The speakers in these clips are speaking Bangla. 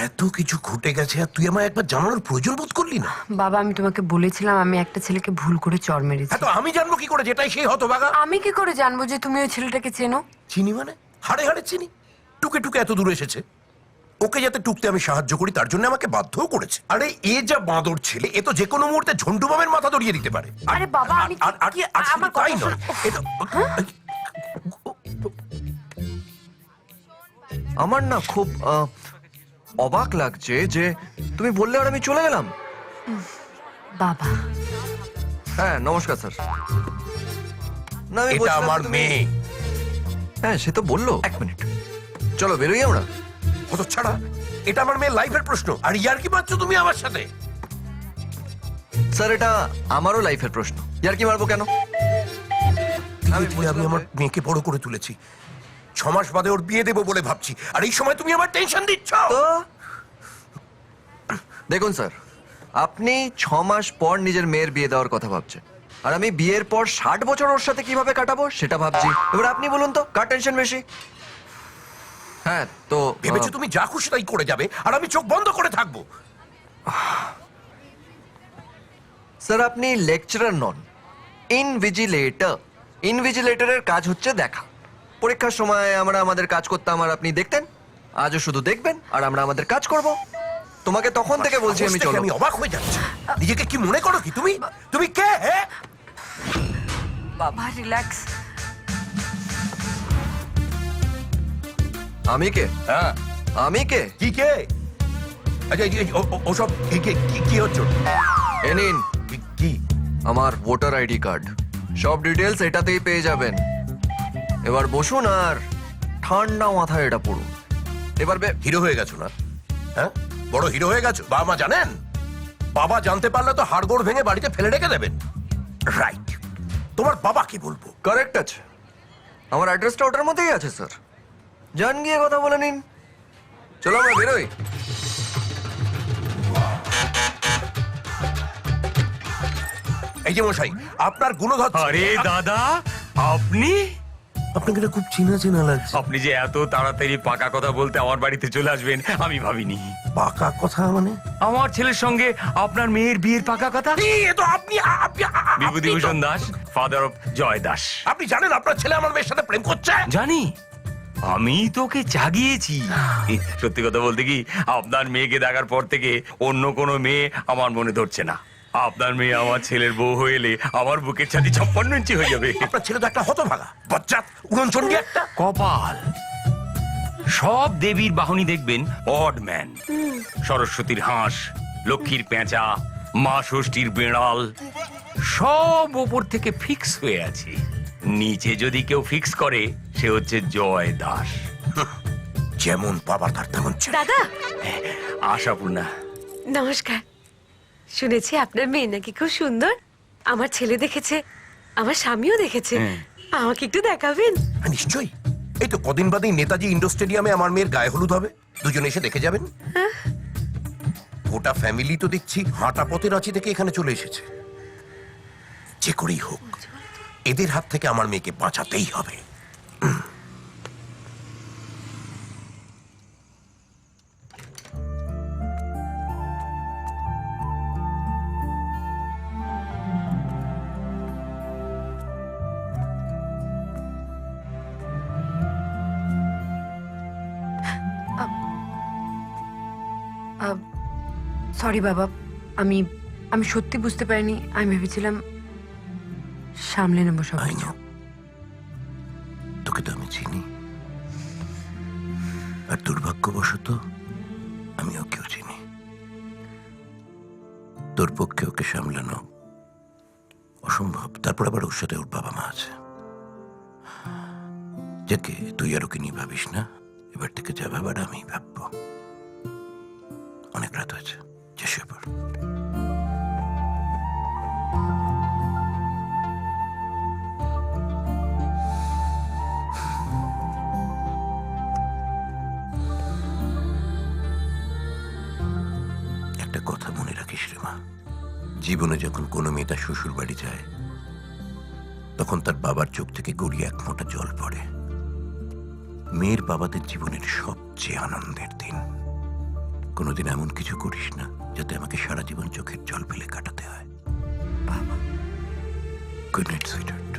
এত কিছু ঘটে গেছে আর তুই আমায় একবার জানানোর প্রয়োজন বোধ করলি না? বাবা আমি তোমাকে বলেছিলাম আমি একটা ছেলেকে ভুল করে চর মেরেছি। হ্যাঁ তো আমি জানব কি করে? যেটাই সেই হতো বাগা আমি কি করে জানব যে তুমি ওই ছেলেটাকে চেনো? চিনি মানে? হাড়ে হাড়ে চিনি। টুকে টুকে এত দূর এসেছে। ওকে যাতে টুকতে আমি সাহায্য করি তার জন্য আমাকে বাধ্যও করেছে। আরে এ যা বাঁদর ছেলে এ তো যে কোনো মুহূর্তে ঝন্টু বামের মাথা দড়িয়ে দিতে পারে। আরে বাবা, আমি আর আর কি- আমার তাই নয়। শোনো। এ তো আমার না খুব আহ, অবাক লাগছে যে তুমি বললে আর আমি চলে গেলাম। বাবা। হ্যাঁ নমস্কার স্যার। না আমি এটা বলছিলাম আমার তুমি- মেয়ে। হ্যাঁ সে তো বলল। এক মিনিট। চলো বেরোই আমরা। কত ছাড়া? এটা আমার মেয়ের লাইফের প্রশ্ন। আর ইয়ার কি পাচ্ছ তুমি আমার সাথে? স্যার এটা আমারও লাইফের প্রশ্ন। ইয়ার কি মারবো কেন? আমি আমি আমার মেয়েকে বড় করে তুলেছি। ছ মাস বাদে ওর বিয়ে দেবো বলে ভাবছি। আর এই সময় তুমি আমার টেনশন দিচ্ছ। দেখুন স্যার আপনি ছ মাস পর নিজের মেয়ের বিয়ে দেওয়ার কথা ভাবছেন। আর আমি বিয়ের পর ষাট বছর ওর সাথে কীভাবে কাটাবো সেটা ভাবছি। এবার আপনি বলুন তো কার টেনশন বেশি? হ্যাঁ তো ভেবেছো তুমি যা খুশি তাই করে যাবে আর আমি চোখ বন্ধ করে থাকব। স্যার আপনি লেকচারার নন ইনভিজিলেটর। ইনভিজিলেটরের কাজ হচ্ছে দেখা। পরীক্ষার সময় আমরা আমাদের কাজ করতাম আর আপনি দেখতেন। আজও শুধু দেখবেন আর আমরা আমাদের কাজ করব। তোমাকে তখন থেকে বলছি আমি চলো। আমি অবাক হয়ে যাচ্ছি। নিজেকে কি মনে করো কি? তুমি তুমি কে হ্যাঁ বাবা রিল্যাক্স আমি কে? হ্যাঁ। আমি কে? কি কে? আচ্ছা ওসব কি কি- কি- কি হচ্ছে? এ নিন কি- কি আমার ভোটার আইডি কার্ড। সব ডিটেলস এটাতেই পেয়ে যাবেন। এবার বসুন আর ঠান্ডা মাথায় এটা পড়ুন। এবার বে- হিরো হয়ে গেছো না? হ্যাঁ? বড় হিরো হয়ে গেছো? বাবা মা জানেন? বাবা জানতে পারলে তো হাড়গোড় ভেঙে বাড়িতে ফেলে রেখে দেবেন। রাইট তোমার বাবা কি বলব? কারেক্ট আছে। আমার অ্যাড্রেসটা ওটার মধ্যেই আছে স্যার যান গিয়ে কথা বলে নিন। চলো আমরা বেরোই। এই যে মশাই আপনার গুণধর আরে দাদা আপনি? আপনাকে এটা খুব চিনা চিনা লাগছে। আপনি যে এত তাড়াতাড়ি পাকা কথা বলতে আমার বাড়িতে চলে আসবেন আমি ভাবিনি। পাকা কথা মানে? আমার ছেলের সঙ্গে আপনার মেয়ের বিয়ের পাকা কথা? কি, এ তো আপনি আপনি আপনি তো- বিভূতিভূষণ দাস ফাদার অফ জয় দাস। আপনি জানেন আপনার ছেলে আমার মেয়ের সাথে প্রেম করছে? জানি। আমি তোকে জাগিয়েছি। সত্যি কথা বলতে কি আপনার মেয়েকে দেখার পর থেকে অন্য কোনো মেয়ে আমার মনে ধরছে না। আপনার মেয়ে আমার ছেলের বউ হয়ে এলে আমার বুকের ছাতি ছাপ্পান্ন ইঞ্চি হয়ে যাবে। আপনার ছেলে তো একটা হতভাগা। বজ্জাত উড়নচন্ডী একটা। কপাল। সব দেবীর বাহনী দেখবেন অড ম্যান। সরস্বতীর হাঁস লক্ষ্মীর পেঁচা মা ষষ্ঠীর বেড়াল। সব ওপর থেকে ফিক্স হয়ে আছে। নিচে যদি কেউ ফিক্স করে সে হচ্ছে জয় দাস। যেমন বাবা তার তেমন দাদা! আশাপূর্ণা। নমস্কার। শুনেছি আপনার মেয়ে নাকি খুব সুন্দর। আমার ছেলে দেখেছে আমার স্বামীও দেখেছে। হ্যাঁ। আমাকে একটু দেখাবেন। নিশ্চয়ই। এই তো কদিন বাদেই নেতাজি ইন্ডোর স্টেডিয়ামে আমার মেয়ের গায়ে হলুদ হবে। দুজন এসে দেখে যাবেন। গোটা ফ্যামিলি তো দেখছি হাঁটা পথে রাঁচি থেকে এখানে চলে এসেছে। যে করেই হোক এদের হাত থেকে আমার মেয়েকে বাঁচাতেই হবে। সরি বাবা আমি আমি সত্যি বুঝতে পারিনি। আমি ভেবেছিলাম সামলে নেব সব তোকে তো আমি চিনি। আর দুর্ভাগ্যবশত আমি ওকেও চিনি। তোর পক্ষে ওকে সামলানো অসম্ভব। তারপর আবার ওর সাথে ওর বাবা মা আছে। যাকে তুই আর ওকে নিয়ে ভাবিস না এবার থেকে যা ভাবার আমি ভাববো। অনেক রাত হয়েছে, যে পড়। একটা কথা মনে রাখিস রে মা। জীবনে যখন কোনো মেয়ে তার শ্বশুর বাড়ি যায়, তখন তার বাবার চোখ থেকে গড়িয়ে এক মোটা জল পড়ে। মেয়ের বাবাদের জীবনের সবচেয়ে আনন্দের দিন। কোনোদিন এমন কিছু করিস না যাতে আমাকে সারা জীবন চোখের জল ফেলে কাটাতে হয়। বাবা গুড নাইট সুইটার্ট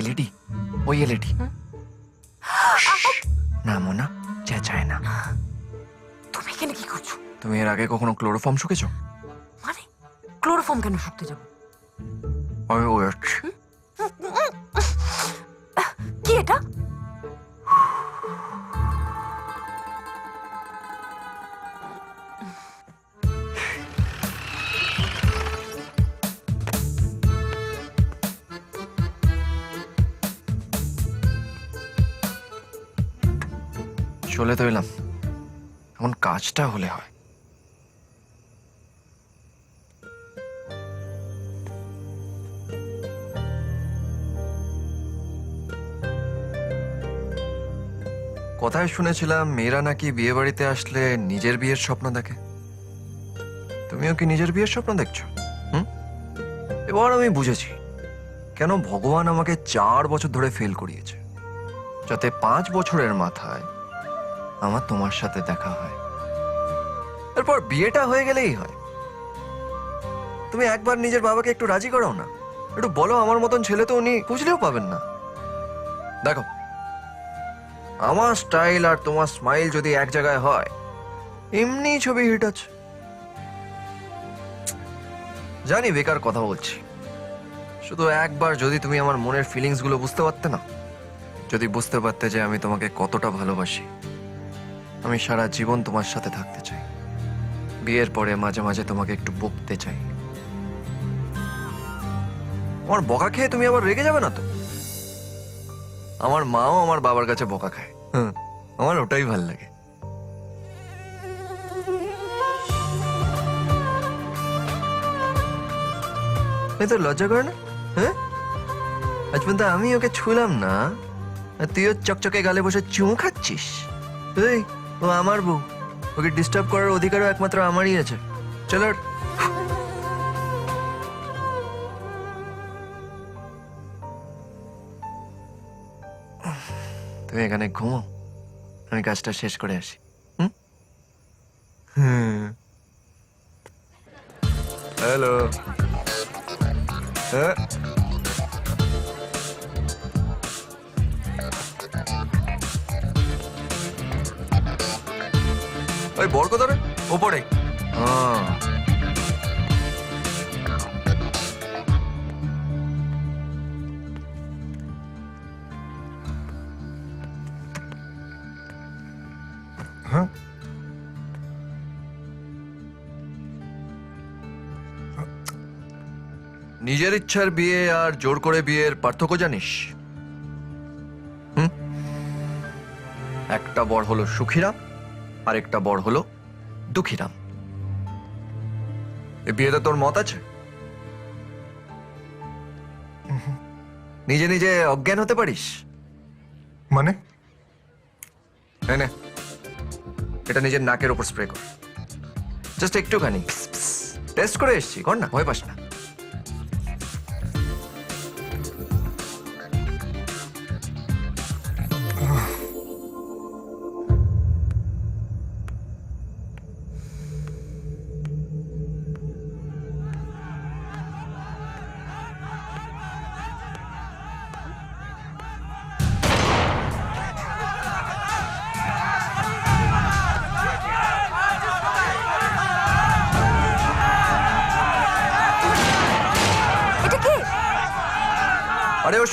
এলইডি? ওই এলইডি। না মোনা চেঁচায় না। তুমি এখানে কি করছ? তুমি এর আগে কখনো ক্লোরোফর্ম শুকেছো? মানে ক্লোরোফর্ম কেন শুকতে যাব? ওই ওয়েট কি এটা? চলে তো এলাম। এখন কাজটা হলে হয়। কথায় শুনেছিলাম, মেয়েরা নাকি বিয়ে বাড়িতে আসলে নিজের বিয়ের স্বপ্ন দেখে। তুমিও কি নিজের বিয়ের স্বপ্ন দেখছ? হুম? এবার আমি বুঝেছি, কেন ভগবান আমাকে চার বছর ধরে ফেল করিয়েছে, যাতে পাঁচ বছরের মাথায় আমার তোমার সাথে দেখা হয়। এরপর বিয়েটা হয়ে গেলেই হয়। তুমি একবার নিজের বাবাকে একটু রাজি করাও না। একটু বলো আমার মতন ছেলে তো উনি, বুঝলেও পাবেন না। দেখো আমার স্টাইল আর তোমার স্মাইল যদি এক জায়গায় হয়, এমনি ছবি হিট আছে। জানি বেকার কথা বলছি। শুধু একবার যদি তুমি আমার মনের ফিলিংসগুলো বুঝতে পারতে না, যদি বুঝতে পারতে যে আমি তোমাকে কতটা ভালোবাসি, আমি সারা জীবন তোমার সাথে থাকতে চাই। বিয়ের পরে মাঝে মাঝে তোমাকে একটু বকতে চাই। আমার বকা খেয়ে তুমি আবার রেগে যাবে না তো? আমার মাও আমার বাবার কাছে বকা খায়। আমার ওটাই ভালো লাগে। তো লজ্জা করে না? হ্যাঁ আজ পর্যন্ত আমি ওকে ছুলাম না। তুইও চকচকে গালে বসে চুমু খাচ্ছিস। এই, ও আমার বউ। ওকে ডিস্টার্ব করার অধিকারও একমাত্র আমারই আছে। চলো তুমি এখানে ঘুমো। আমি কাজটা শেষ করে আসি। হুম? হ্যালো। হ্যাঁ? ওই বর কোথায় রে? ওপরে। হ্যাঁ নিজের ইচ্ছার বিয়ে আর জোর করে বিয়ের পার্থক্য জানিস? একটা বর হলো সুখীরাম আর একটা বর হলো দুঃখীরাম। এ বিয়েতে তোর মত আছে? নিজে নিজে অজ্ঞান হতে পারিস? মানে? নে, নে এটা নিজের নাকের ওপর স্প্রে কর। জাস্ট একটুখানি টেস্ট করে এসছি কর না ভয় পাস না।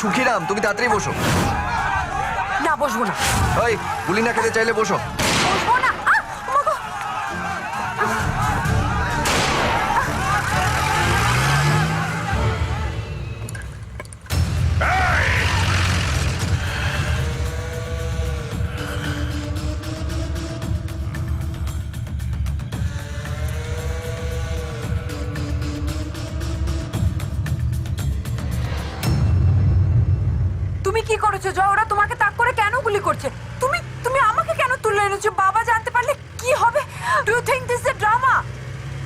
সুখীরাম তুমি তাড়াতাড়ি বসো। না বসবো না। ওই গুলি না খেতে চাইলে বসো। বসবো না?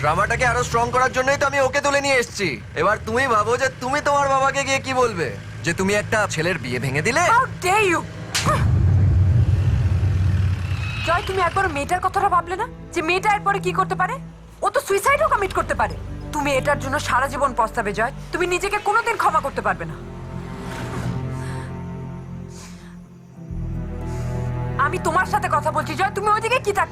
ড্রামাটাকে আরও স্ট্রং করার জন্যই তো আমি ওকে তুলে নিয়ে এসেছি। এবার তুমি ভাবো যে তুমি তোমার বাবাকে গিয়ে কি বলবে? যে তুমি একটা ছেলের বিয়ে ভেঙে দিলে? ডে ইউ জয়, তুমি একবার মেয়েটার কথাটা ভাবলে না? যে মেয়েটা এরপরে কি করতে পারে? ও তো সুইসাইডও কমিট করতে পারে। তুমি এটার জন্য সারা জীবন পস্তাবে, জয়। তুমি নিজেকে কোনোদিন ক্ষমা করতে পারবে না। আমি তোমার সাথে কথা বলছি, জয়। তুমি ওইদিকে কি থাক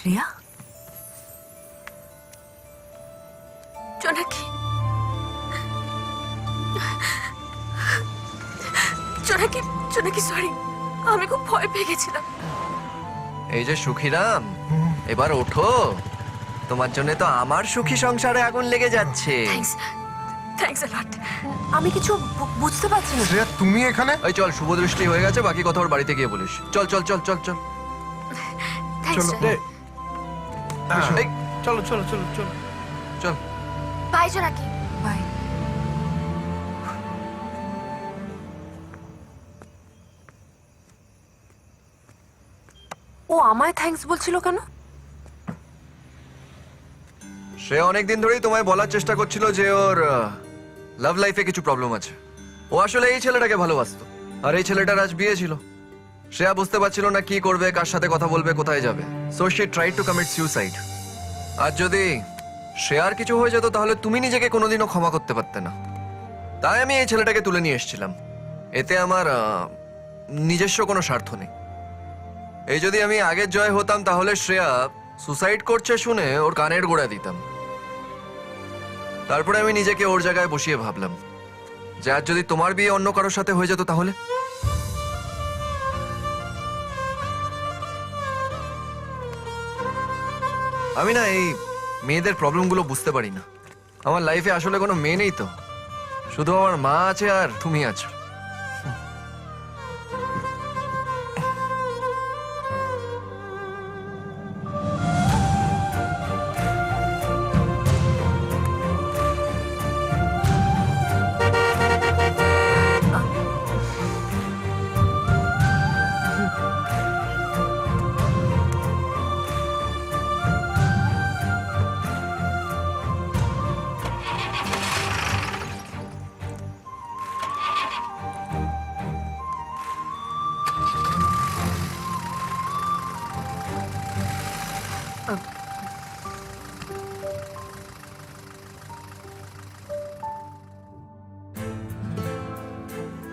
শ্রেয়া জোনাকি? জোনাকি জোনাকি সরি আমি খুব ভয় পেয়ে গেছিলাম। এই যে সুখীরাম এবার ওঠো। তোমার জন্য তো আমার সুখী সংসারে আগুন লেগে যাচ্ছে। থ্যাঙ্কস থ্যাঙ্কস লট আমি কিছু বুঝতে পারছি না। শ্রেয়া তুমি এখানে? ওই চল শুভ দৃষ্টি হয়ে গেছে বাকি কথা ওর বাড়িতে গিয়ে বলিস। চল চল চল চল চল। হ্যাঁ। এই, চলো চলো চলো চলো। চল। বাই জোনাকি বাই ও আমায় থ্যাঙ্কস বলছিল কেন? সে অনেকদিন ধরেই তোমায় বলার চেষ্টা করছিল যে ওর লাভ লাইফে কিছু প্রবলেম আছে। ও আসলে এই ছেলেটাকে ভালোবাসতো। আর এই ছেলেটার আজ বিয়ে ছিল। শ্রেয়া বুঝতে পারছিল না কি করবে, কার সাথে কথা বলবে, কোথায় যাবে। So she try to commit suicide আর যদি শ্রেয়ার কিছু হয়ে যেত, তাহলে তুমি নিজেকে কোনোদিনও ক্ষমা করতে পারতে না। তাই আমি এই ছেলেটাকে তুলে নিয়ে এসেছিলাম। এতে আমার নিজস্ব কোনো স্বার্থ নেই। এই যদি আমি আগের জয় হতাম, তাহলে শ্রেয়া সুসাইড করছে শুনে ওর কানের গোড়া দিতাম। তারপরে আমি নিজেকে ওর জায়গায় বসিয়ে ভাবলাম যে, আর যদি তোমার বিয়ে অন্য কারোর সাথে হয়ে যেত তাহলে? আমি না এই মেয়েদের প্রবলেমগুলো বুঝতে পারি না। আমার লাইফে আসলে কোনো মেয়ে নেই তো। শুধু আমার মা আছে আর তুমি আছো।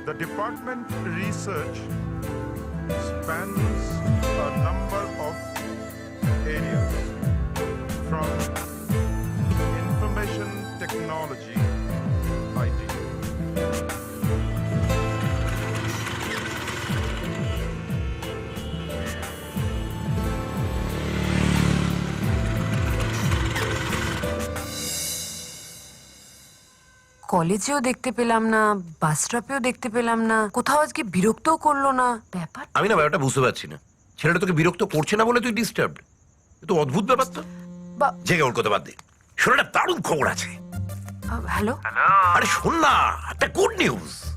The department research spans a number of areas from information technology, কলেজেও দেখতে পেলাম না বাস স্টপেও দেখতে পেলাম না কোথাও আজকে বিরক্তও করল না ব্যাপার আমি না ব্যাপারটা বুঝতে পারছি না। ছেলেটা তোকে বিরক্ত করছে না বলে তুই ডিস্টার্ব তো অদ্ভুত ব্যাপার তো। বা- জেগে ওর কথা বাদ দে। শোনাটা দারুণ খবর আছে। আহ, হ্যালো আরে শোন না একটা গুড নিউজ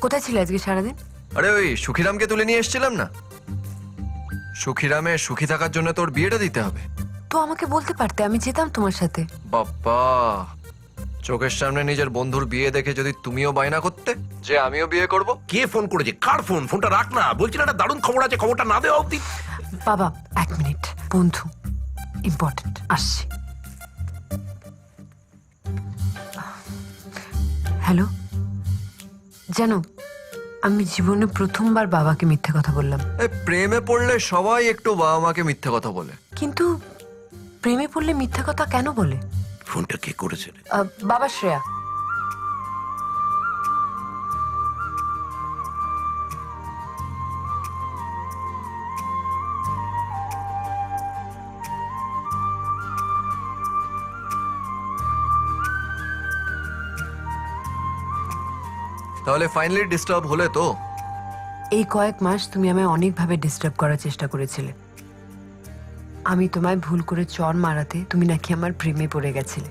কোথায় ছিলে আজকে সারাদিন? আরে ওই সুখিরামকে তুলে নিয়ে এসেছিলাম না? সুখিরামের সুখী থাকার জন্য তোর বিয়েটা দিতে হবে। তো আমাকে বলতে পারতে আমি যেতাম তোমার সাথে। বাবা চোখের সামনে নিজের বন্ধুর বিয়ে দেখে যদি তুমিও বায়না করতে? যে আমিও বিয়ে করব? কে ফোন করেছে? কার ফোন? ফোনটা রাখ না। বলছি না একটা দারুণ খবর আছে খবরটা না দেওয়া অব্দি বাবা এক মিনিট। বন্ধু ইম্পর্টেন্ট আসছি। হ্যালো? জানো আমি জীবনে প্রথমবার বাবাকে মিথ্যে কথা বললাম। এই প্রেমে পড়লে সবাই একটু বাবা মাকে মিথ্যে কথা বলে। কিন্তু প্রেমে পড়লে মিথ্যে কথা কেন বলে? ফোনটা কে করেছে? রে? আহ, বাবা শ্রেয়া। তাহলে ফাইনালি ডিস্টার্ব হলে তো? এই কয়েক মাস তুমি আমায় অনেকভাবে ডিস্টার্ব করার চেষ্টা করেছিলে। আমি তোমায় ভুল করে চর মারাতে তুমি নাকি আমার প্রেমে পড়ে গেছিলে।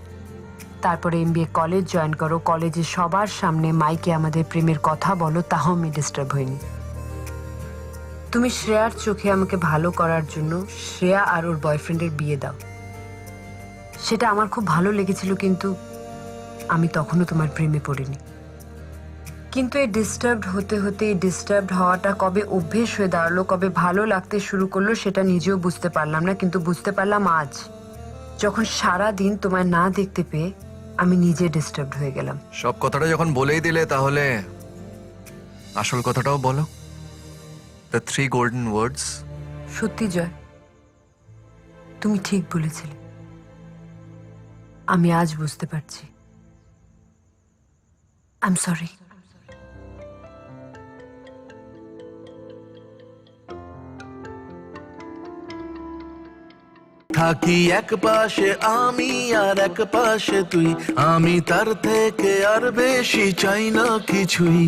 তারপরে এমবিএ কলেজ জয়েন করো কলেজে সবার সামনে মাইকে আমাদের প্রেমের কথা বলো, তাও আমি ডিস্টার্ব হইনি। তুমি শ্রেয়ার চোখে আমাকে ভালো করার জন্য শ্রেয়া আর ওর বয়ফ্রেন্ডের বিয়ে দাও। সেটা আমার খুব ভালো লেগেছিল কিন্তু আমি তখনও তোমার প্রেমে পড়িনি। কিন্তু এই ডিস্টার্বড হতে হতে এই ডিস্টার্বড হওয়াটা কবে অভ্যেস হয়ে দাঁড়াল কবে ভালো লাগতে শুরু করল সেটা নিজেও বুঝতে পারলাম না কিন্তু বুঝতে পারলাম আজ। যখন সারা দিন তোমায় না দেখতে পেয়ে আমি নিজে ডিস্টার্বড হয়ে গেলাম। সব কথাটা যখন বলেই দিলে তাহলে আসল কথাটাও বলো। দ্য থ্রি গোল্ডেন ওয়ার্ডস সত্যি জয় তুমি ঠিক বলেছিলে। আমি আজ বুঝতে পারছি। আই এম সরি থাকি এক পাশে, আমি আর এক পাশে তুই। আমি তার থেকে আর বেশি চাই না কিছুই।